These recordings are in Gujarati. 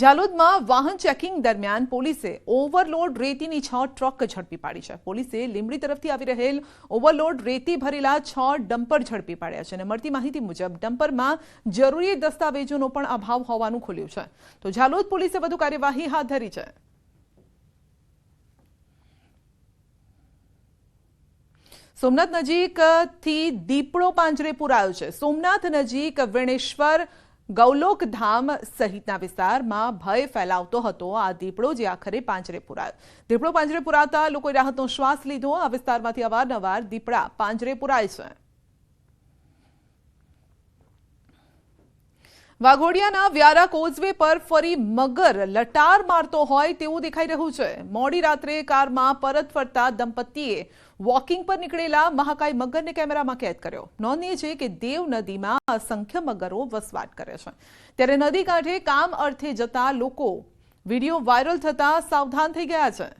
ઝાલોદમાં વાહન ચેકિંગ દરમિયાન પોલીસે ઓવરલોડ રેતીની છ ટ્રક ઝડપી પાડી છે. પોલીસે લીંબડી તરફથી આવી રહેલ ઓવરલોડ રેતી ભરેલા છ ડમ્પર ઝડપી પાડ્યા છે અને મળતી માહિતી મુજબ ડમ્પરમાં જરૂરી દસ્તાવેજોનો પણ અભાવ હોવાનું ખુલ્યું છે. તો ઝાલોદ પોલીસે વધુ કાર્યવાહી હાથ ધરી છે. સોમનાથ નજીકથી દીપડો પાંજરે પુરાયો છે. સોમનાથ નજીક વેણેશ્વર ગૌલોક ધામ સહિતના વિસ્તારમાં ભય ફેલાવતો હતો. આ દીપડો જે આખરે પાંજરે પુરાયો. દીપડો પાંજરે પુરાતા લોકોએ રાહતનો શ્વાસ લીધો. આ વિસ્તારમાંથી અવારનવાર દીપડા પાંજરે પુરાય છે. વાઘોડિયાના વ્યારા કોઝવે પર ફરી મગર લટાર મારતો હોય તેવું દેખાઈ રહ્યું છે. મોડી રાત્રે કારમાં પરત ફરતા દંપતીએ વોકિંગ પર નીકળેલા મહાકાય મગરને કેમેરામાં કેદ કર્યો. નોંધીએ છે કે દેવ નદીમાં અસંખ્ય મગરો વસવાટ કરે છે. ત્યારે નદી કાંઠે કામ અર્થે જતા લોકો વીડિયો વાયરલ થતા સાવધાન થઈ ગયા છે.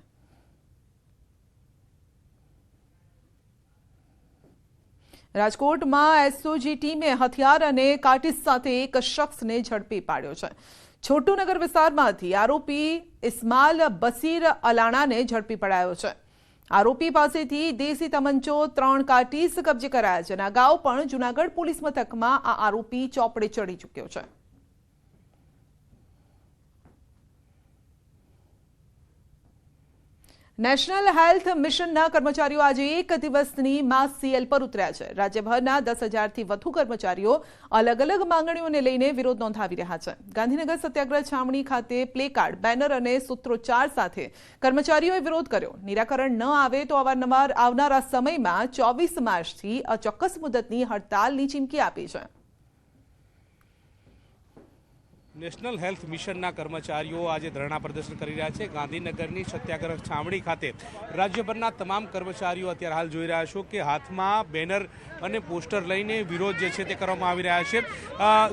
રાજકોટમાં એસઓજી ટીમે હથિયાર અને કાટીસ સાથે એક શખ્સને ઝડપી પાડ્યો છે. છોટુનગર વિસ્તારમાંથી આરોપી ઇસ્માલ બસીર અલાણાને ઝડપી પડાયો છે. આરોપી પાસેથી દેશી તમંચો ત્રણ કાટીસ કબજે કરાયા છે. અને અગાઉ પણ જુનાગઢ પોલીસ મથકમાં આ આરોપી ચોપડે ચડી ચૂક્યો છે. નેશનલ હેલ્થ મિશનના કર્મચારીઓ આજે એક દિવસની માસ સીએલ પર ઉતર્યા છે. રાજ્યભરના દસ હજારથી વધુ કર્મચારીઓ અલગ અલગ માંગણીઓને લઈને વિરોધ નોંધાવી રહ્યા છે. ગાંધીનગર સત્યાગ્રહ છાવણી ખાતે પ્લેકાર્ડ બેનર અને સૂત્રોચ્ચાર સાથે કર્મચારીઓએ વિરોધ કર્યો. નિરાકરણ ન આવે તો અવારનવાર આવનારા સમયમાં ચોવીસ માર્ચથી અચોક્કસ મુદતની હડતાલની ચીમકી આપી છે. નેશનલ હેલ્થ મિશનના કર્મચારીઓ આજે ધરણા પ્રદર્શન કરી રહ્યા છે. ગાંધીનગરની સત્યાગ્રહ છાવણી ખાતે રાજ્યભરના તમામ કર્મચારીઓ અત્યારે હાલ જોઈ રહ્યા છો કે હાથમાં બેનર અને પોસ્ટર લઈને વિરોધ જે છે તે કરવામાં આવી રહ્યા છે.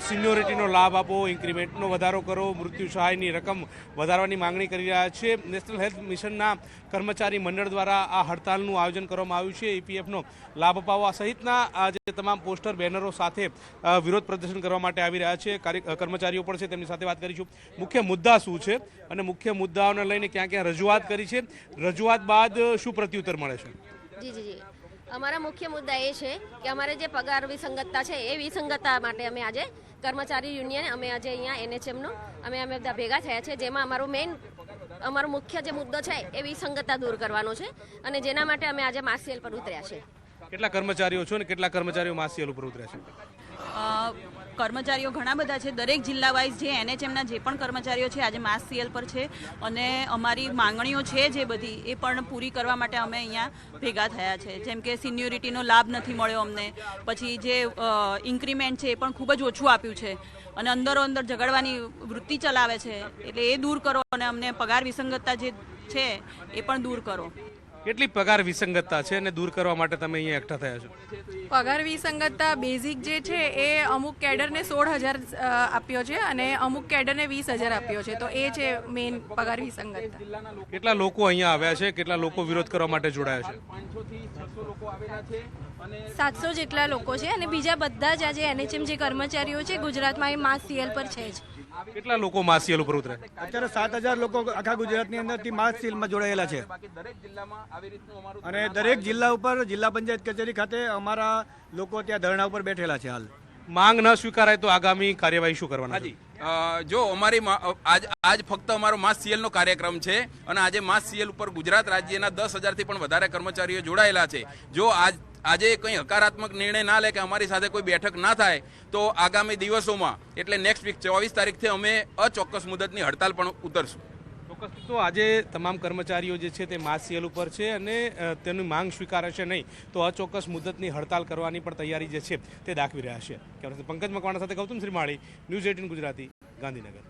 સિનિયોરિટીનો લાભ આપો, ઇન્ક્રીમેન્ટનો વધારો કરો, મૃત્યુ સહાયની રકમ વધારવાની માંગણી કરી રહ્યા છે. નેશનલ હેલ્થ મિશનના કર્મચારી મંડળ દ્વારા આ હડતાલનું આયોજન કરવામાં આવ્યું છે. ઈપીએફનો લાભ અપાવવા સહિતના આજે તમામ પોસ્ટર, બેનરો સાથે વિરોધ પ્રદર્શન કરવા માટે આવી રહ્યા છે. કર્મચારીઓ પણ છે તેમની સાથે વાત કરીશું. મુખ્ય મુદ્દા શું છે? અને મુખ્ય મુદ્દાઓને લઈને ક્યાં ક્યાં રજૂઆત કરી છે? રજૂઆત બાદ શું પ્રત્યુત્તર મળે છે? જી જી જી. અમારા મુખ્ય મુદ્દા એ છે કે અમારે જે પગાર વિસંગતતા છે એ વિસંગતતા માટે અમે આજે કર્મચારી યુનિયન અમે આજે અહીંયા એનએચએમનો અમે અમે બધા ભેગા થયા છે જેમાં અમારું મેઇન અમારો મુખ્ય જે મુદ્દો છે એ વિસંગતતા દૂર કરવાનો છે અને જેના માટે અમે આજે માસિયલ પર ઉતર્યા છે. કેટલા કર્મચારીઓ છો અને કેટલા કર્મચારીઓ માસિયલ ઉપર ઉતર્યા છે? કર્મચારીઓ ઘણા બધા છે. દરેક જિલ્લા વાઇઝ જે એનએચએમના જે પણ કર્મચારીઓ છે, આજે માસ સીએલ પર છે અને અમારી માંગણીઓ છે જે બધી, એ પણ પૂરી કરવા માટે અમે અહીંયા ભેગા થયા છે. જેમ કે સિન્યોરિટીનો લાભ નથી મળ્યો અમને. પછી જે ઇન્ક્રીમેન્ટ છે એ પણ ખૂબ જ ઓછું આપ્યું છે. અને અંદરો અંદર ઝઘડવાની વૃત્તિ ચલાવે છે. એટલે એ દૂર કરો અને અમને પગાર વિસંગતતા જે છે, એ પણ દૂર કરો. કેટલી પગાર વિસંગતતા છે અને દૂર કરવા માટે તમે અહીંયા એકઠા થયા છો? પગાર વિસંગતતા બેઝિક જે છે એ અમુક કેડરને સોળ હજાર આપ્યો છે અને અમુક કેડરને વીસ હજાર આપ્યો છે. તો એ છે મેઇન પગાર વિસંગતતા. કેટલા લોકો અહીંયા આવ્યા છે? કેટલા લોકો વિરોધ કરવા માટે જોડાયા છે? સાતસો જેટલા લોકો છે અને બીજા બધા જ આજે એનએચએમ જે કર્મચારીઓ છે ગુજરાતમાં એ માસ સીએલ પર છે જ. કેટલા લોકો માસીએલ ઉપર ઉતરે? અત્યારે સાત હજાર લોકો આખા ગુજરાતની અંદરથી માસ સીલમાં જોડાયેલા છે. અને દરેક જિલ્લા ઉપર જિલ્લા પંચાયત કચેરી ખાતે અમારા લોકો ત્યાં ધરણા ઉપર બેઠેલા છે હાલ. માંગ ન સ્વીકારાય તો આગામી કાર્યવાહી શું કરવાના છે? જો અમારી આજ આજ ફક્ત અમારો માસ સીએલનો કાર્યક્રમ છે અને આજે માસ સીએલ ઉપર ગુજરાત રાજ્યના દસ હજારથી પણ વધારે કર્મચારીઓ જોડાયેલા છે. જો આજ આજે કંઈ હકારાત્મક નિર્ણય ના લે કે અમારી સાથે કોઈ બેઠક ના થાય, તો આગામી દિવસોમાં, એટલે નેક્સ્ટ વીક ચોવીસ તારીખથી અમે અચોક્કસ મુદતની હડતાલ પણ ઉતરશું. ચોક્કસ તો આજે તમામ કર્મચારીઓ જે છે તે માસિયલ ઉપર છે અને તેની માંગ સ્વીકારશે નહીં તો અચોક્કસ મુદતની હડતાલ કરવાની પણ તૈયારી જે છે તે દાખવી રહ્યા છે પંકજ મકવાણા સાથે ગૌતમ શ્રીમાળી, ન્યૂઝ એટીન ગુજરાતી, ગાંધીનગર.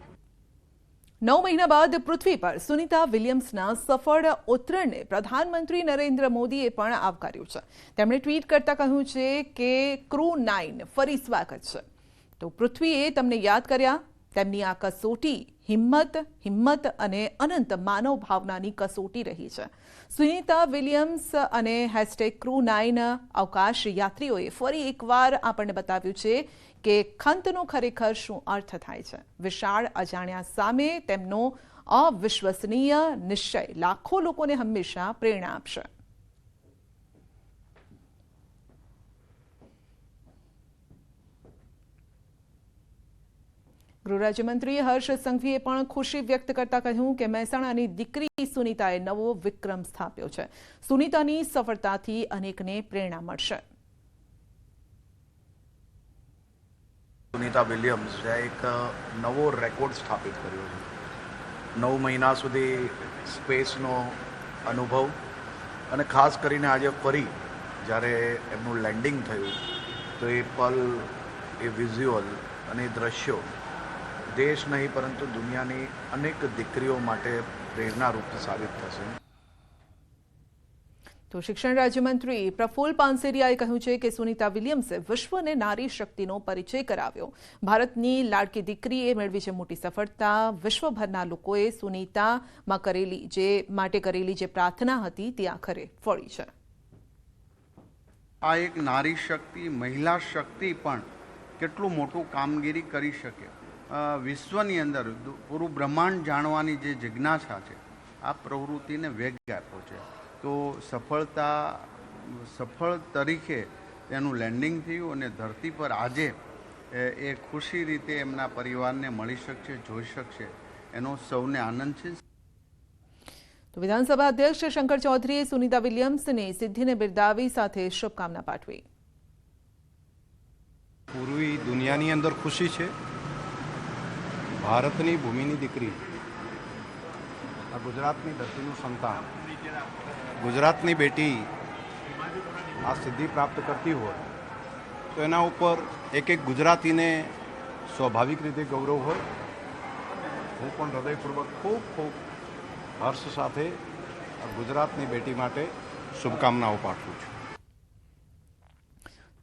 નવ મહિના બાદ પૃથ્વી પર સુનિતા વિલિયમ્સના સફળ ઉત્તરણને પ્રધાનમંત્રી નરેન્દ્ર મોદીએ પણ આવકાર્યું છે. તેમણે ટ્વીટ કરતા કહ્યું છે કે, ક્રૂ નાઇન ફરી સ્વાગત છે. તો પૃથ્વીએ તમને યાદ કર્યા? તેમની આ કસોટી હિંમત હિંમત અને અનંત માનવ ભાવનાની કસોટી રહી છે. સુનિતા વિલિયમ્સ અને હેશટેગ ક્રૂ નાઇન અવકાશ યાત્રીઓએ ફરી એકવાર આપણને બતાવ્યું છે કે ખંતનો ખરેખર શું અર્થ થાય છે. વિશાળ અજાણ્યા સામે તેમનો અવિશ્વસનીય નિશ્ચય લાખો લોકોને હંમેશા પ્રેરણા આપશે. ગૃહ રાજ્યમંત્રી હર્ષ સંઘવીએ પણ ખુશી વ્યક્ત કરતા કહ્યું કે મહેસાણાની દીકરી સુનીતાએ નવો વિક્રમ સ્થાપ્યો છે. સુનીતાની સફળતાથી અનેકને પ્રેરણા મળશે. સુનિતા જે એક નવો રેકોર્ડ સ્થાપિત કર્યો છે. નવ મહિના સુધી સ્પેસનો અનુભવ અને ખાસ કરીને આજે ફરી જ્યારે એમનું લેન્ડિંગ થયું તો એ પલ, એ વિઝ્યુઅલ અને દ્રશ્યો દેશ નહીં પરંતુ દુનિયાની અનેક દીકરીઓ માટે પ્રેરણારૂપ સાબિત થશે. તો શિક્ષણ રાજ્યમંત્રી પ્રફુલ પાનસેરિયાએ કહ્યું છે કે સુનીતા વિલિયમ્સે વિશ્વને નારી શક્તિનો પરિચય કરાવ્યો. ભારતની લાડકી દીકરીએ મેળવી છે મોટી સફળતા. વિશ્વભરના લોકોએ સુનિતામાં કરેલી જે માટે કરેલી જે પ્રાર્થના હતી તે આખરે ફળી છે. આ એક નારી શક્તિ મહિલા શક્તિ પણ કેટલું મોટું કામગીરી કરી શકે. વિશ્વની અંદર પૂરું બ્રહ્માંડ જાણવાની જે જિજ્ઞાસા છે આ પ્રવૃત્તિને વેગ આપ્યો છે. તો સફળતા સફળ તરીકે તેનું લેન્ડિંગ થયું અને ધરતી પર આજે એ ખુશી રીતે એમના પરિવારને મળી શકશે જોઈ શકશે. એનો સૌને આનંદ છે. તો વિધાનસભા અધ્યક્ષ શંકર ચૌધરીએ સુનીતા વિલિયમ્સને સિદ્ધિને બિરદાવી સાથે શુભકામના પાઠવી. પૂર્વી દુનિયાની અંદર ખુશી છે. ભારતની ભૂમિની દીકરી. આ ગુજરાતની ધરતીનું સંતાન. ગુજરાતની બેટી આ સિદ્ધિ પ્રાપ્ત કરતી હોય, તો એના ઉપર એક એક ગુજરાતીને સ્વાભાવિક રીતે ગૌરવ હોય. હું પણ હૃદયપૂર્વક ખૂબ ખૂબ હર્ષ સાથે ગુજરાતની બેટી માટે શુભકામનાઓ પાઠવું છું.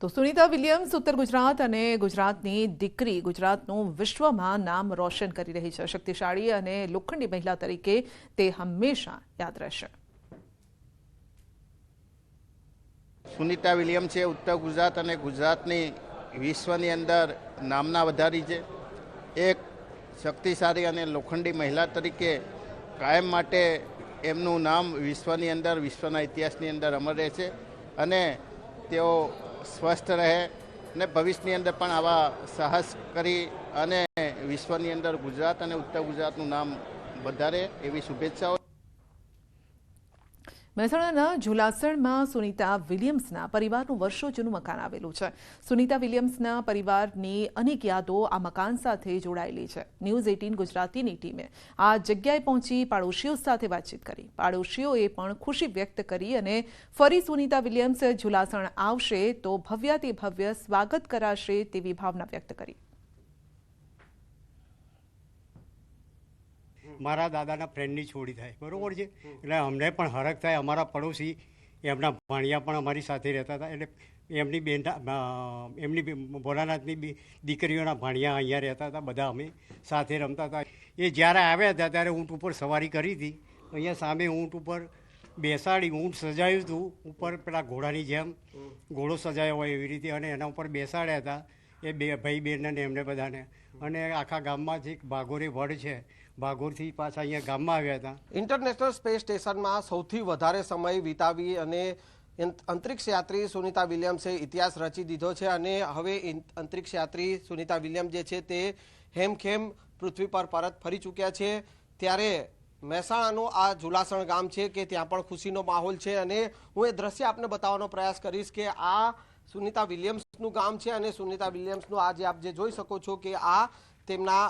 તો સુનિતા વિલિયમ્સ ઉત્તર ગુજરાત અને ગુજરાતની દીકરી, ગુજરાતનું વિશ્વમાં નામ રોશન કરી રહી છે. શક્તિશાળી અને લોખંડી મહિલા તરીકે તે હંમેશા યાદ રહેશે. સુનિતા વિલિયમ છે ઉત્તર ગુજરાત અને ગુજરાતની વિશ્વની અંદર નામના વધારી છે. એક શક્તિશાળી અને લોખંડી મહિલા તરીકે કાયમ માટે એમનું નામ વિશ્વની અંદર, વિશ્વના ઇતિહાસની અંદર અમર રહેશે અને તેઓ સ્વસ્થ રહે અને ભવિષ્યની અંદર પણ આવા સાહસ કરી અને વિશ્વની અંદર ગુજરાત અને ઉત્તર ગુજરાતનું નામ વધારે એવી શુભેચ્છાઓ મહેસાણાના ઝુલાસણમાં સુનિતા વિલિયમ્સના પરિવારનું વર્ષો જૂનું મકાન આવેલું છે. સુનિતા વિલિયમ્સના પરિવારની અનેક યાદો આ મકાન સાથે જોડાયેલી છે. ન્યૂઝ એટીન ગુજરાતીની ટીમે આ જગ્યાએ પહોંચી પાડોશીઓ સાથે વાતચીત કરી. પાડોશીઓએ પણ ખુશી વ્યક્ત કરી અને ફરી સુનિતા વિલિયમ્સ ઝુલાસણ આવશે તો ભવ્યાતિ ભવ્ય સ્વાગત કરાશે તેવી ભાવના વ્યક્ત કરી. મારા દાદાના ફ્રેન્ડની છોડી થાય. બરાબર છે? એટલે અમને પણ હરખ થાય. અમારા પડોશી એમના ભાણિયા પણ અમારી સાથે રહેતા હતા. એટલે એમની બેન એમની ભોલાનાથની દીકરીઓના ભાણિયા અહીંયા રહેતા હતા. બધા અમે સાથે રમતા હતા. એ જ્યારે આવ્યા હતા ત્યારે ઊંટ ઉપર સવારી કરી હતી. અહીંયા સામે ઊંટ ઉપર બેસાડી ઊંટ સજાયું હતું. ઉપર પેલા ઘોડાની જેમ ઘોડો સજાયો હોય એવી રીતે અને એના ઉપર બેસાડ્યા હતા. એ બે ભાઈ બહેનને એમને બધાને. અને આખા ગામમાંથી એક ભાગોરી વડ છે. ભાગોરથી પાછા અહીંયા ગામમાં આવ્યા હતા. ઇન્ટરનેશનલ સ્પેસ સ્ટેશનમાં સૌથી વધારે સમય વિતાવી અને અંત- અંતરિક્ષ યાત્રી સુનિતા વિલિયમ્સે ઇતિહાસ રચી દીધો છે અને હવે અંતરિક્ષ યાત્રી સુનિતા વિલિયમ જે છે તે હેમખેમ પૃથ્વી પર પરત ફરી ચૂક્યા છે. ત્યારે મહેસાણાનું આ જુલાસણ ગામ છે કે ત્યાં પણ ખુશીનો માહોલ છે અને હું એ દ્રશ્ય આપને બતાવવાનો પ્રયાસ કરીશ કે આ સુનિતા વિલિયમ્સનું ગામ છે અને સુનિતા વિલિયમ્સનું આજે આપ જે જોઈ શકો છો કે આ તેમના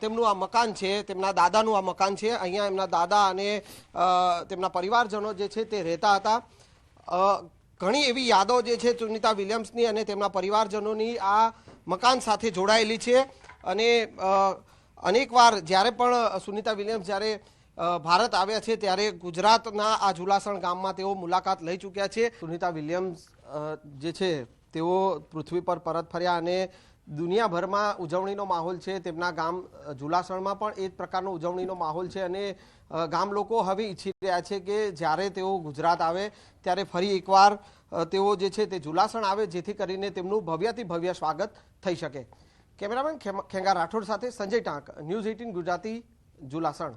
તેમનું આ મકાન છે, તેમના દાદાનું આ મકાન છે. અહીંયા એમના દાદા અને તેમના પરિવારજનો જે છે તે રહેતા હતા. ઘણી એવી યાદો જે છે સુનિતા વિલિયમ્સની અને તેમના પરિવારજનોની આ મકાન સાથે જોડાયેલી છે. અને અનેકવાર જ્યારે પણ સુનિતા વિલિયમ્સ જ્યારે ભારત આવ્યા છે ત્યારે ગુજરાતના આ ઝુલાસણ ગામમાં તેઓ મુલાકાત લઈ ચૂક્યા છે. સુનિતા વિલિયમ્સ જે છે તેઓ પૃથ્વી પર પરત ફર્યા અને દુનિયાભરમાં ઉજવણીનો માહોલ છે, તેમના ગામ જુલાસણમાં પણ એ જ પ્રકારનો ઉજવણીનો માહોલ છે અને ગામ લોકો હવે ઈચ્છી રહ્યા છે કે જ્યારે તેઓ ગુજરાત આવે ત્યારે ફરી એકવાર તેઓ જે છે તે જુલાસણ આવે જેથી કરીને તેમનું ભવ્યથી ભવ્ય સ્વાગત થઈ શકે. કેમેરામેન ખેંગા રાઠોડ સાથે સંજય ટાંક, ન્યૂઝ એઇટીન ગુજરાતી જુલાસણ.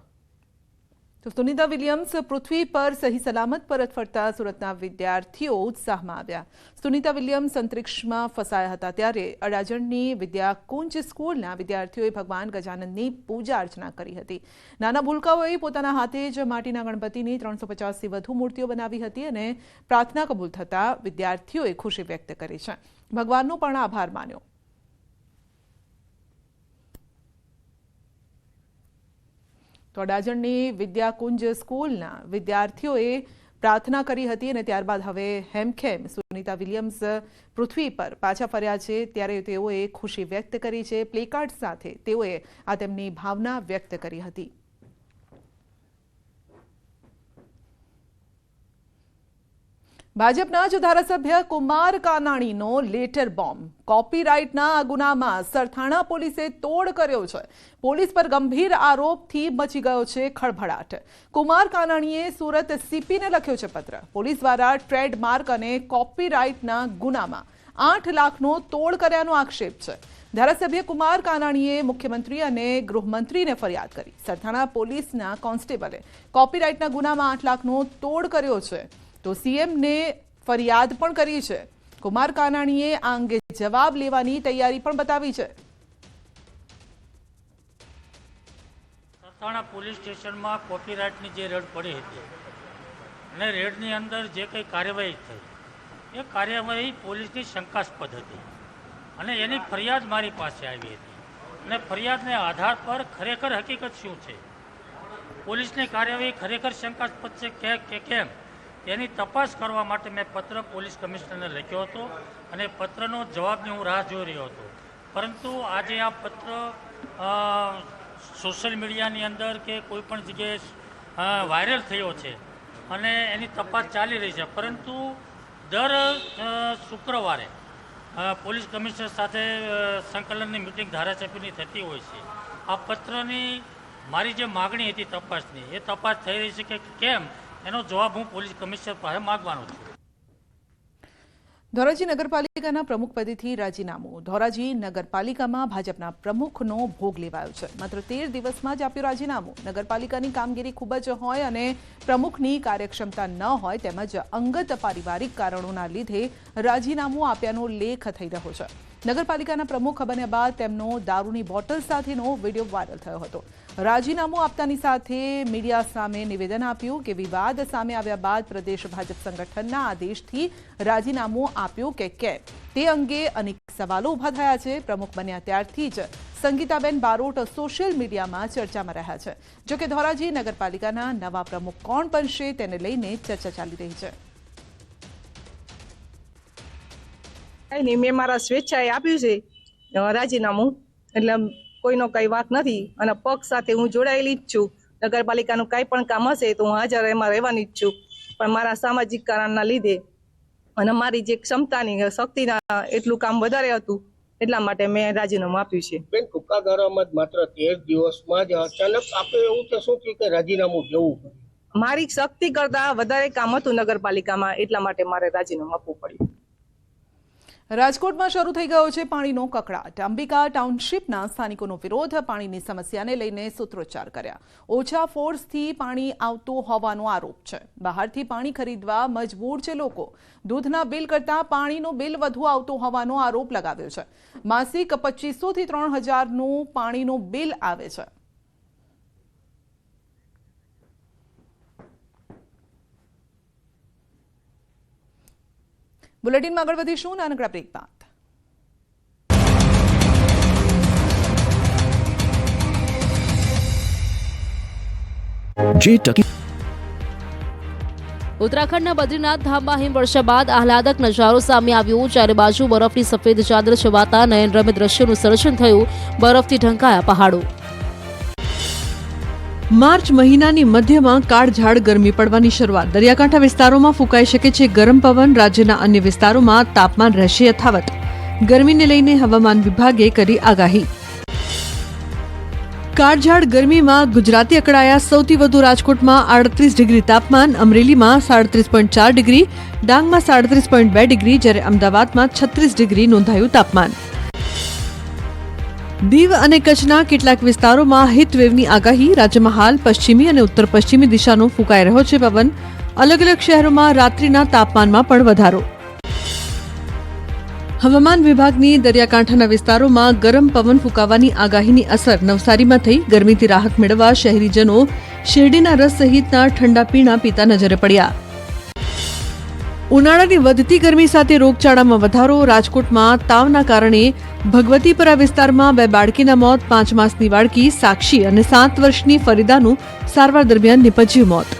તો સુનિતા વિલિયમ્સ પૃથ્વી પર સહી સલામત પરત ફરતા સુરતના વિદ્યાર્થીઓ ઉત્સાહમાં આવ્યા. સુનિતા વિલિયમ્સ અંતરિક્ષમાં ફસાયા હતા ત્યારે અડાજણની વિદ્યાકુંજ સ્કૂલના વિદ્યાર્થીઓએ ભગવાન ગજાનંદની પૂજા અર્ચના કરી હતી. નાના ભૂલકાઓએ પોતાના હાથે જ માટીના ગણપતિની ત્રણસો પચાસથી વધુ મૂર્તિઓ બનાવી હતી અને પ્રાર્થના કબૂલ થતાં વિદ્યાર્થીઓએ ખુશી વ્યક્ત કરી છે. ભગવાનનો પણ આભાર માન્યો. તો અડાજણની વિદ્યાકુંજ સ્કૂલના વિદ્યાર્થીઓએ પ્રાર્થના કરી હતી અને ત્યારબાદ હવે હેમખેમ સુનિતા વિલિયમ્સ પૃથ્વી પર પાછા ફર્યા છે. ત્યારે તેઓએ ખુશી વ્યક્ત કરી છે. પ્લેકાર્ડ સાથે તેઓએ આ તેમની ભાવના વ્યક્ત કરી હતી. ભાજપના જ ધારાસભ્ય કુમાર કાનાણીનો લેટર બોમ્બ. કોપીરાઇટના આ ગુનામાં સરથાણા પોલીસે તોડ કર્યો છે. પોલીસ પર ગંભીર આરોપથી મચી ગયો છે ખળભળાટ. કુમાર કાનાણીએ સુરત સીપીને લખ્યો છે પત્ર. પોલીસ દ્વારા ટ્રેડમાર્ક અને કોપીરાઇટના ગુનામાં આઠ લાખનો તોડ કર્યાનો આક્ષેપ છે. ધારાસભ્ય કુમાર કાનાણીએ મુખ્યમંત્રી અને ગૃહમંત્રીને ફરિયાદ કરી. સરથાણા પોલીસના કોન્સ્ટેબલે કોપીરાઇટના ગુનામાં આઠ લાખનો તોડ કર્યો છે. તો સીએમને ફરિયાદ પણ કરી છે. કુમાર કાનાણીએ આ અંગે જવાબ લેવાની તૈયારી પણ બતાવી છે. સરથાણા પોલીસ સ્ટેશનમાં કોપીરાઇટની જે રેડ પડી હતી અને રેડની અંદર જે કંઈ કાર્યવાહી થઈ, એ કાર્યવાહી પોલીસની શંકાસ્પદ હતી અને એની ફરિયાદ મારી પાસે આવી હતી. અને ફરિયાદને આધાર પર ખરેખર હકીકત શું છે? પોલીસની કાર્યવાહી ખરેખર શંકાસ્પદ છે કે કેમ? તેની તપાસ કરવા માટે મેં પત્ર પોલીસ કમિશનરને લખ્યો હતો અને પત્રનો જવાબની હું રાહ જોઈ રહ્યો હતો. પરંતુ આજે આ પત્ર સોશિયલ મીડિયાની અંદર કે કોઈ પણ જગ્યાએ વાયરલ થયો છે અને એની તપાસ ચાલી રહી છે. પરંતુ દર શુક્રવારે પોલીસ કમિશનર સાથે સંકલનની મિટિંગ ધારાસભ્યની થતી હોય છે. આ પત્રની મારી જે માગણી હતી તપાસની, એ તપાસ થઈ રહી છે કે કેમ? એનો જવાબ હું પોલીસ કમિશનર પાસે માગવાનો છું. ધોરાજી નગરપાલિકાના પ્રમુખ પદેથી રાજીનામું. ધોરાજી નગરપાલિકામાં ભાજપના પ્રમુખનો ભોગ લેવાયો છે. માત્ર તેર દિવસમાં જ આપ્યું રાજીનામું. નગરપાલિકાની કામગીરી ખૂબ જ હોય અને પ્રમુખની કાર્યક્ષમતા ન હોય તેમજ અંગત પારિવારિક કારણોના લીધે રાજીનામું આપ્યાનો લેખ થઈ રહ્યો છે. નગરપાલિકાના પ્રમુખ બન્યા બાદ તેમનો દારૂની બોટલ સાથેનો વીડિયો વાયરલ થયો હતો. રાજીનામું આપતાની સાથે મીડિયા સામે નિવેદન આપ્યું કે વિવાદ સામે આવ્યા બાદ પ્રદેશ ભાજપ સંગઠનના આદેશથી રાજીનામું આપ્યું કે કેમ? તે અંગે અનેક સવાલો ઊભા થયા છે. પ્રમુખ બન્યા ત્યારથી જ સંગીતાબેન બારોટ સોશિયલ મીડિયામાં ચર્ચામાં રહ્યા છે. જોકે ધોરાજી નગરપાલિકાના નવા પ્રમુખ કોણ બનશે તેને લઈને ચર્ચા ચાલી રહી છે. કઈ નહીં મેં મારા સ્વેચ્છાએ આપ્યું છે. રાજીનામું એટલે કોઈનો કઈ વાત નથી. અને પક્ષ સાથે હું જોડાયેલી જ છું. નગરપાલિકાનું કાંઈ પણ કામ હશે તો હું હાજર એમાં રહેવાની જ છું. પણ મારા સામાજિક કારણના લીધે અને મારી જે ક્ષમતાની શક્તિના એટલું કામ વધારે હતું એટલા માટે મેં રાજીનામું આપ્યું છે. બેન ટૂંકા ગાળામાં માત્ર તેર દિવસમાં જ અચાનક આપણે એવું કે શું થયું કે રાજીનામું જવું મારી શક્તિ કરતા વધારે કામ હતું નગરપાલિકામાં. એટલા માટે મારે રાજીનામું આપવું પડ્યું. રાજકોટમાં શરૂ થઈ ગયો છે પાણીનો કકળાટ. અંબિકા ટાઉનશીપના સ્થાનિકોનો વિરોધ પાણીની સમસ્યાને લઈને સૂત્રોચ્ચાર કર્યા. ઓછા ફોર્સથી પાણી આવતું હોવાનો આરોપ છે. બહારથી પાણી ખરીદવા મજબૂર છે લોકો. દૂધના બિલ કરતાં પાણીનું બિલ વધુ આવતું હોવાનો આરોપ લગાવ્યો છે. માસિક પચીસોથી ત્રણ હજારનું પાણીનું બિલ આવે છે. બુલેટિનમાં આગળ વધીશું નાનકડા બ્રેક બાદ. જે ટકી ઉત્તરાખંડના બદ્રીનાથ ધામમાં હિમવર્ષા બાદ આહલાદક નજારો સામે આવ્યો. ચારે બાજુ બરફની સફેદ ચાદર છવાતા નયનરમ્ય દ્રશ્યનું સર્જન થયું. બરફથી ઢંકાયા પહાડો. માર્ચ મહિનાની મધ્યમાં કાળઝાળ ગરમી પડવાની શરૂઆત. દરિયાકાંઠા વિસ્તારોમાં ફૂંકાઈ શકે છે ગરમ પવન. રાજ્યના અન્ય વિસ્તારોમાં તાપમાન રહેશે યથાવત. ગરમીને લઈને હવામાન વિભાગે કરી આગાહી. કાળઝાળ ગરમીમાં ગુજરાતી અકળાયા. સૌથી વધુ રાજકોટમાં આડત્રીસ ડિગ્રી તાપમાન. અમરેલીમાં સાડત્રીસ પોઈન્ટ ચાર ડિગ્રી. ડાંગમાં સાડત્રીસ પોઈન્ટ બે ડિગ્રી. જ્યારે અમદાવાદમાં છત્રીસ ડિગ્રી નોંધાયું તાપમાન. દીવ અને કચ્છના કેટલાક વિસ્તારોમાં હીટવેવની આગાહી, રાજ્યમાં હાલ પશ્ચિમી અને ઉત્તર પશ્ચિમી દિશાનો ફૂંકાઈ રહ્યો છે પવન. અલગ અલગ શહેરોમાં રાત્રિના તાપમાનમાં પણ વધારો. હવામાન વિભાગની દરિયાકાંઠાના વિસ્તારોમાં ગરમ પવન ફૂંકાવાની આગાહીની અસર નવસારીમાં થઈ. ગરમીથી રાહત મેળવવા શહેરીજનો શેરડીના રસ સહિતના ઠંડા પીણા પીતા નજરે પડ્યા. ઉનાળાની વધતી ગરમી સાથે રોગચાળામાં વધારો. રાજકોટમાં તાવના કારણે ભગવતીપરા વિસ્તારમાં બે બાળકીના મોત, પાંચ માસની બાળકી, સાક્ષી અને સાત વર્ષની ફરીદાનું સારવાર દરમિયાન નિપજ્યું મોત.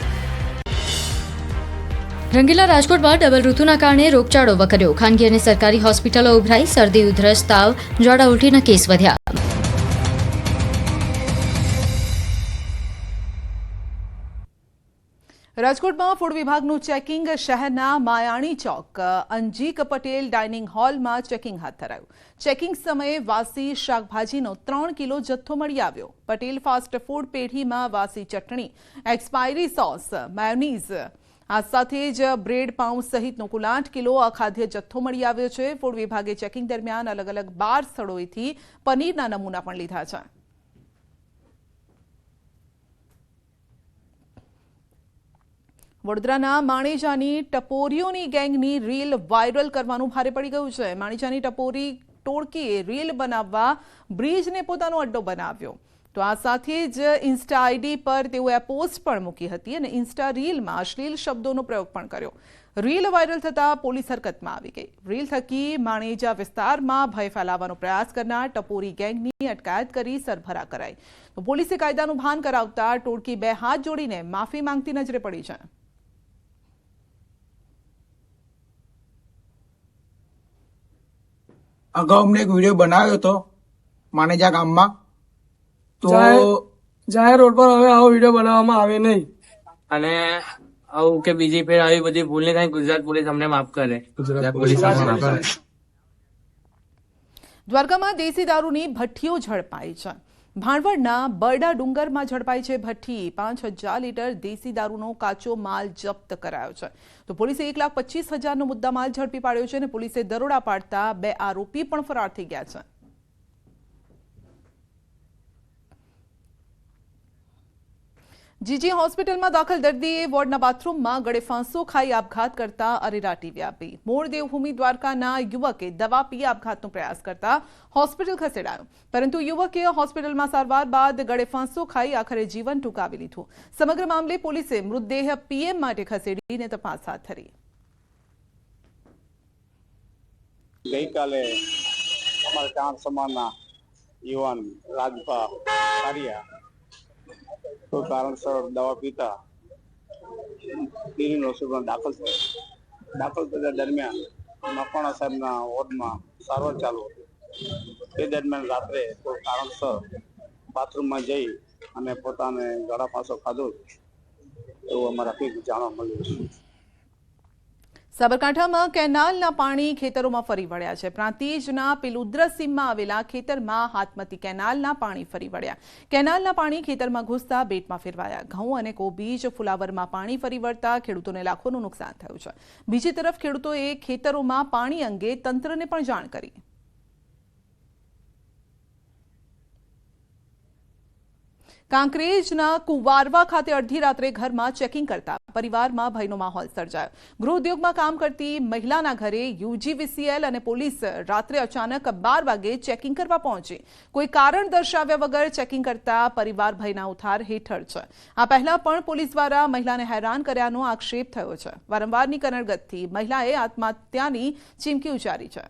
રંગીલા રાજકોટમાં ડબલ ઋતુના કારણે રોગચાળો વકર્યો. ખાનગી અને સરકારી હોસ્પિટલો ઉભરાઈ, શરદી, ઉધરસ, તાવ ઝાડા ઉલટીના કેસ વધ્યા. રાજકોટમાં ફૂડ વિભાગનું ચેકિંગ શહેરના માયાણી ચોક. અંજીક પટેલ ડાઇનિંગ હોલમાં ચેકિંગ હાથ ધરાયું. ચેકિંગ સમયે વાસી શાકભાજીનો ત્રણ કિલો જથ્થો મળી આવ્યો. પટેલ ફાસ્ટ ફૂડ પેઢીમાં વાસી ચટણી, એક્સપાયરી સોસ, મેયોનીઝ, આ સાથે જ બ્રેડ પાઉં સહિતનો કુલ આઠ કિલો અખાદ્ય જથ્થો મળી આવ્યો છે. ફૂડ વિભાગે ચેકિંગ દરમિયાન અલગ અલગ બાર સ્થળોએથી પનીરના નમૂના પણ લીધા છે. વડોદરાના માણેજાની ટપોરીઓની ગેંગની રીલ વાયરલ કરવાનું ભારે પડી ગયું છે. માણેજાની ટપોરી ટોળકીએ રીલ બનાવવા બ્રિજને પોતાનો અડ્ડો બનાવ્યો. તો આ સાથે જ ઇન્સ્ટા આઈડી પર તેઓએ પોસ્ટ પણ મૂકી હતી અને ઇન્સ્ટા રીલમાં અશ્લીલ શબ્દોનો પ્રયોગ પણ કર્યો. રીલ વાયરલ થતાં પોલીસ હરકતમાં આવી ગઈ. રીલ થકી માણેજા વિસ્તારમાં ભય ફેલાવવાનો પ્રયાસ કરનાર ટપોરી ગેંગની અટકાયત કરી સરભરા કરાઈ. તો પોલીસે કાયદાનું ભાન કરાવતા ટોળકી બે હાથ જોડીને માફી માંગતી નજરે પડી છે. અગાઉ અમને એક વીડિયો બનાવ્યો હતો માનેજા ગામમાં. તો જાહેર રોડ પર હવે આવો વીડિયો બનાવવામાં આવે નહીં. અને આવું કે બીજી ફેર આવી બધી ભૂલ નહીં થાય ગુજરાત પોલીસ અમને માફ કરે. ગુજરાત પોલીસ માફ કરે. દ્વારકામાં દેશી દારૂની ભઠ્ઠીઓ ઝડપાઈ છે. ભાણવડના બરડા ડુંગરમાં ઝડપાઈ છે ભઠ્ઠી. પાંચ હજાર લીટર દેશી દારૂનો કાચો માલ જપ્ત કરાયો છે. તો પોલીસે એક લાખ પચીસ હજારનો મુદ્દા માલ ઝડપી પાડ્યો છે અને પોલીસે દરોડા પાડતા બે આરોપી પણ ફરાર થઈ ગયા છે. જીજી હોસ્પિટલમાં દાખલ દર્દીએ વોર્ડના બાથરૂમમાં ગળે ફાંસો ખાઈ આપઘાત કરતા અરેરાટી વ્યાપી મૂળ દેવભૂમિ દ્વારકાના યુવકે દવા પી આપઘાતનો પ્રયાસ કરતા હોસ્પિટલ ખસેડાયો. પરંતુ યુવકે હોસ્પિટલમાં સારવાર બાદ ગળે ફાંસો ખાઈ આખરે જીવન ટૂંકાવી લીધું. સમગ્ર મામલે પોલીસે મૃતદેહ પીએમ માટે ખસેડીને તપાસ હાથ ધરી. યુવાન રાજભા કોઈ કારણસર દવા પીતા. દિલ્હીની હોસ્પિટલમાં દાખલ થયા. દાખલ થતા દરમિયાન મકવાણા સાહેબના વોર્ડમાં સારવાર ચાલુ હતી. તે દરમિયાન રાત્રે કોઈ કારણસર બાથરૂમમાં જઈ અને પોતાને ગળા પાસો ખાધો. એવું અમારા કંઈક જાણવા મળ્યું. છે સાબરકાંઠામાં કેનાલના પાણી ખેતરોમાં ફરી વળ્યા છે. પ્રાંતિજના પિલુદ્રસીમમાં આવેલા ખેતરમાં હાથમતી કેનાલના પાણી ફરી વળ્યા. કેનાલના પાણી ખેતરમાં ઘૂસતા બેટમાં ફેરવાયા. ઘઉં અને કોબીજ ફુલાવરમાં પાણી ફરી વળતા ખેડૂતોને લાખોનું નુકસાન થયું છે. બીજી તરફ ખેડૂતોએ ખેતરોમાં પાણી અંગે તંત્રને પણ જાણ કરી. કાંકરેજના કુવારવા ખાતે અડધી રાત્રે ઘરમાં ચેકિંગ કરતા પરિવારમાં ભયનો માહોલ સર્જાયો. ગૃહ ઉદ્યોગમાં કામ કરતી મહિલાના ઘરે યુજીવીસીએલ અને પોલીસ રાત્રે અચાનક બાર વાગે ચેકિંગ કરવા પહોંચી. કોઈ કારણ દર્શાવ્યા વગર ચેકિંગ કરતા પરિવાર ભયના ઉથાર હેઠળ છે. આ પહેલા પણ પોલીસ દ્વારા મહિલાને હેરાન કર્યાનો આક્ષેપ થયો છે. વારંવારની કનડગતથી મહિલાએ આત્મહત્યાની ચીમકી ઉચ્ચારી છે.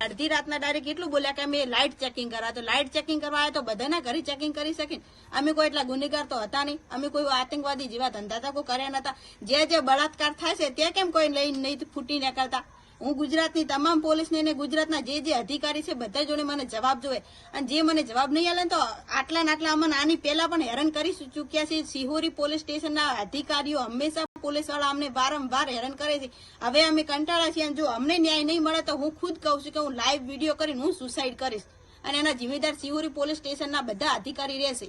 અડધી રાતના ડાયરેક્ટ એટલું બોલ્યા કે અમે લાઇટ ચેકિંગ કરવા. તો લાઇટ ચેકિંગ કરવા આવ્યા તો બધાના ઘરે ચેકિંગ કરી શકીએ. અમે કોઈ એટલા ગુનેગાર તો હતા નહીં. અમે કોઈ આતંકવાદી જેવા ધંધા તો કોઈ કર્યા નતા. જે જે બળાત્કાર થાય છે, તે કેમ કોઈ લઈ નહીં ફૂટી નીકળતા? હું ગુજરાતની તમામ પોલીસને અને ગુજરાતના જે જે અધિકારી છે બધા જોડે મને જવાબ જોવે. અને જે મને જવાબ નહીં આલે તો આટલા ને આટલા અમને આની પહેલા પણ હેરાન કરી ચૂક્યા છે. સિહોરી પોલીસ સ્ટેશનના અધિકારીઓ હંમેશા પોલીસવાળા અમને વારંવાર હેરાન કરે છે. હવે અમે કંટાળા છીએ અને જો અમને ન્યાય નહીં મળે તો હું ખુદ કહું છું કે હું લાઈવ વીડિયો કરીને હું સુસાઇડ કરીશ. અને એના જિમ્મેદાર સિહોરી પોલીસ સ્ટેશનના બધા અધિકારી રહેશે.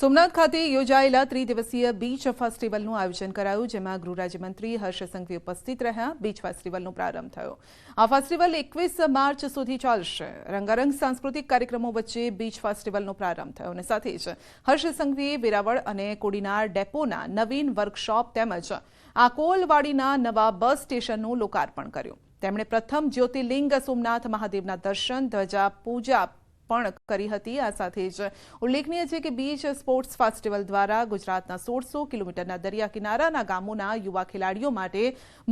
સોમનાથ ખાતે યોજાયેલા ત્રિદિવસીય બીચ ફેસ્ટિવલનું આયોજન કરાયું, જેમાં ગૃહ રાજ્યમંત્રી હર્ષ સંઘવી ઉપસ્થિત રહ્યા. બીચ ફેસ્ટિવલનો પ્રારંભ થયો. આ ફેસ્ટિવલ એકવીસ માર્ચ સુધી ચાલશે. રંગારંગ સાંસ્કૃતિક કાર્યક્રમો વચ્ચે બીચ ફેસ્ટિવલનો પ્રારંભ થયો અને સાથે જ હર્ષ સંઘવીએ વેરાવળ અને કોડીનાર ડેપોના નવીન વર્કશોપ તેમજ આકોલવાડીના નવા બસ સ્ટેશનનું લોકાર્પણ કર્યું. તેમણે પ્રથમ જ્યોતિર્લિંગ સોમનાથ મહાદેવના દર્શન ધ્વજા પૂજા પણ કરી હતી. આ સાથે જ ઉલ્લેખનીય છે કે બીચ સ્પોર્ટ્સ ફેસ્ટિવલ દ્વારા ગુજરાતના સોળસો કિલોમીટરના દરિયા કિનારાના ગામોના યુવા ખેલાડીઓ માટે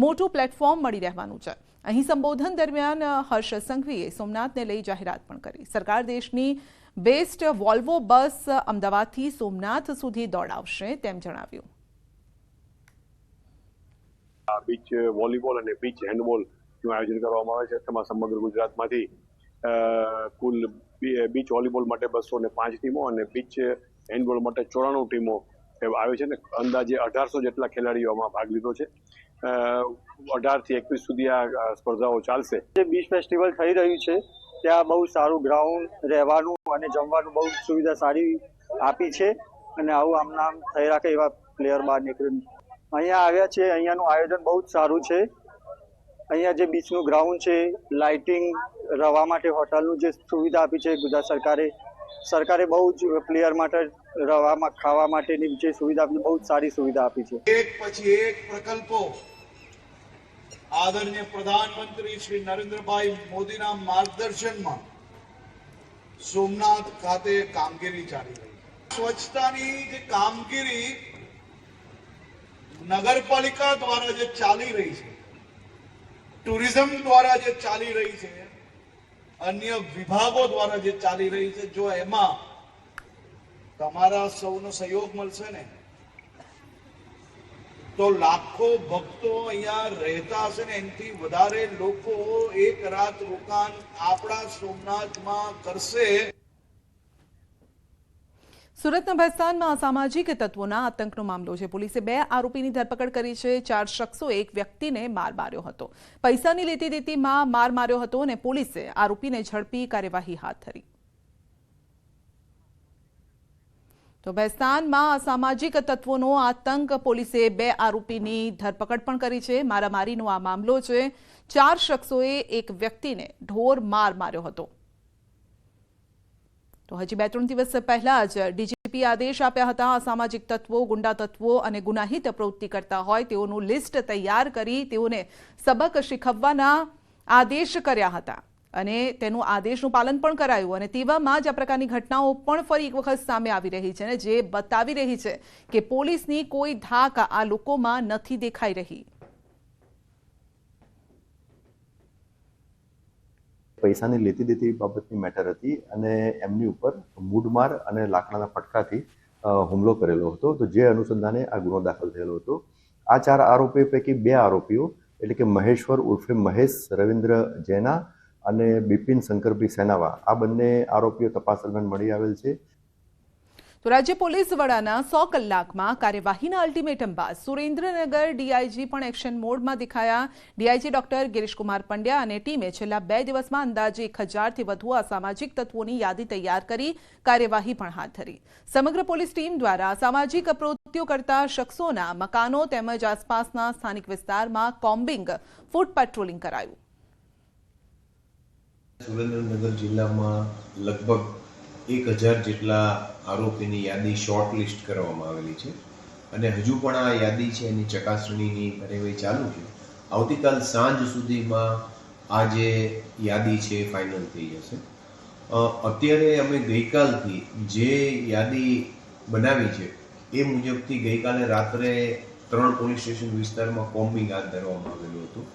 મોટું પ્લેટફોર્મ મળી રહેવાનું છે. અહીં સંબોધન દરમિયાન હર્ષ સંઘવીએ સોમનાથને લઈ જાહેરાત પણ કરી. સરકાર દેશની બેસ્ટ વોલ્વો બસ અમદાવાદથી સોમનાથ સુધી દોડાવશે તેમ જણાવ્યું. બીચ વોલીબોલ અને બીચ હેન્ડબોલનું આયોજન કરવામાં આવે છે. તેમાં સમગ્ર ગુજરાતમાંથી કુલ બીચ વોલીબોલ માટે બસો ને પાંચ ટીમો અને બીચ હેન્ડબોલ માટે ચોરાણું ટીમો આવે છે ને. અંદાજે અઢારસો જેટલા ખેલાડીઓ આમાં ભાગ લીધો છે. અઢારથી એકવીસ સુધી આ સ્પર્ધાઓ ચાલશે. જે બીચ ફેસ્ટિવલ થઈ રહ્યું છે, ત્યાં બહુ સારું ગ્રાઉન્ડ રહેવાનું અને જમવાનું બહુ સુવિધા સારી આપી છે અને આવું આમ નામ થઈ રાખે એવા પ્લેયર બહાર નીકળે અહીંયા આવ્યા છે, અહીંયાનું આયોજન બહુ જ સારું છે. અહીંયા જે બીચનું ગ્રાઉન્ડ છે લાઇટિંગ રવા માટે હોટલનું જે સુવિધા આપી છે ગુજરાત સરકારે સરકારે બહુ જ પ્લેયર માટે રહેવામાં ખાવા માટેની જે સુવિધા આપી બહુ જ સારી સુવિધા આપી છે. એક પછી એક પ્રકલ્પો આદરણીય પ્રધાનમંત્રી શ્રી નરેન્દ્રભાઈ મોદીના માર્ગદર્શનમાં સોમનાથ ખાતે કામગીરી ચાલી રહી સ્વચ્છતાની જે કામગીરી નગરપાલિકા દ્વારા જે ચાલી રહી છે, ટુરિઝમ દ્વારા જે ચાલી રહી છે અન્ય વિભાગો દ્વારા જે ચાલી રહી છે, જો એમાં તમારા સૌનો સહયોગ મળશે ને, તો લાખો ભક્તો અહીંયા રહેતા હશે ને, એનાથી વધારે લોકો એક રાત રોકાણ આપણા સોમનાથમાં કરશે. સુરતના ભેસ્તાનમાં અસામાજિક તત્વોના આતંકનો મામલો છે. પોલીસે બે આરોપીની ધરપકડ કરી છે. ચાર શખ્સો એક વ્યક્તિને માર માર્યો હતો. પૈસાની લેતી દેતીમાં માર માર્યો હતો અને પોલીસે આરોપીને ઝડપી કાર્યવાહી હાથ ધરી. તો ભેસ્તાનમાં અસામાજિક તત્વોનો આતંક પોલીસે બે આરોપીની ધરપકડ પણ કરી છે. મારામારીનો આ મામલો છે. ચાર શખ્સોએ એક વ્યક્તિને ઢોર માર માર્યો હતો. તો હજી બે ત્રણ દિવસ પહેલા જ ડીજીપી આદેશ આપ્યા હતા, અસામાજિક તત્વો, ગુંડા તત્વો અને ગુનાહિત પ્રવૃત્તિ કરતા હોય તેઓનું લિસ્ટ તૈયાર કરી તેઓને સબક શીખવવાના આદેશ કર્યા હતા. અને તેનું આદેશનું પાલન પણ કરાયું અને તેવામાં જ આ પ્રકારની ઘટનાઓ પણ ફરી એક વખત સામે આવી રહી છે અને જે બતાવી રહી છે કે પોલીસની કોઈ ધાક આ લોકોમાં નથી દેખાઈ રહી. પૈસાની લેતી દેતી બાબતની મેટર હતી અને એમની ઉપર મૂડમાર અને લાકડાના ફટકાથી હુમલો કરેલો હતો. તો જે અનુસંધાને આ ગુનો દાખલ થયેલો હતો. આ ચાર આરોપીઓ પૈકી બે આરોપીઓ, એટલે કે મહેશ્વર ઉર્ફે મહેશ, રવિન્દ્ર જૈના અને બિપિન શંકરભાઈ સેનાવા, આ બંને આરોપીઓ તપાસ દરમિયાન મળી આવેલ છે. તો રાજ્ય પોલીસ વડાના સો કલાકમાં કાર્યવાહીના અલ્ટિમેટમ બાદ સુરેન્દ્રનગર ડીઆઈજી પણ એક્શન મોડમાં દેખાયા. ડીઆઈજી ડોક્ટર ગિરીશકુમાર પંડ્યા અને ટીમે છેલ્લા બે દિવસમાં અંદાજે એક હજારથી વધુ અસામાજિક તત્વોની યાદી તૈયાર કરી કાર્યવાહી પણ હાથ ધરી. સમગ્ર પોલીસ ટીમ દ્વારા સામાજિક અપ્રવૃત્તિઓ કરતા શખ્સોના મકાનો તેમજ આસપાસના સ્થાનિક વિસ્તારમાં કોમ્બિંગ, ફૂટ પેટ્રોલિંગ કરાયું. સુરેન્દ્રનગર જિલ્લામાં લગભગ એક હજાર જેટલા આરોપીની યાદી શોર્ટ લિસ્ટ કરવામાં આવેલી છે. અને હજુ પણ આ યાદી છે, એની ચકાસણીની કાર્યવાહી ચાલુ છે. આવતીકાલ સાંજ સુધીમાં આ જે યાદી છે, એ ફાઇનલ થઈ જશે. અત્યારે અમે ગઈકાલથી જે યાદી બનાવી છે, એ મુજબથી ગઈકાલે રાત્રે ત્રણ પોલીસ સ્ટેશન વિસ્તારમાં કોમ્બિંગ હાથ ધરવામાં આવેલું હતું.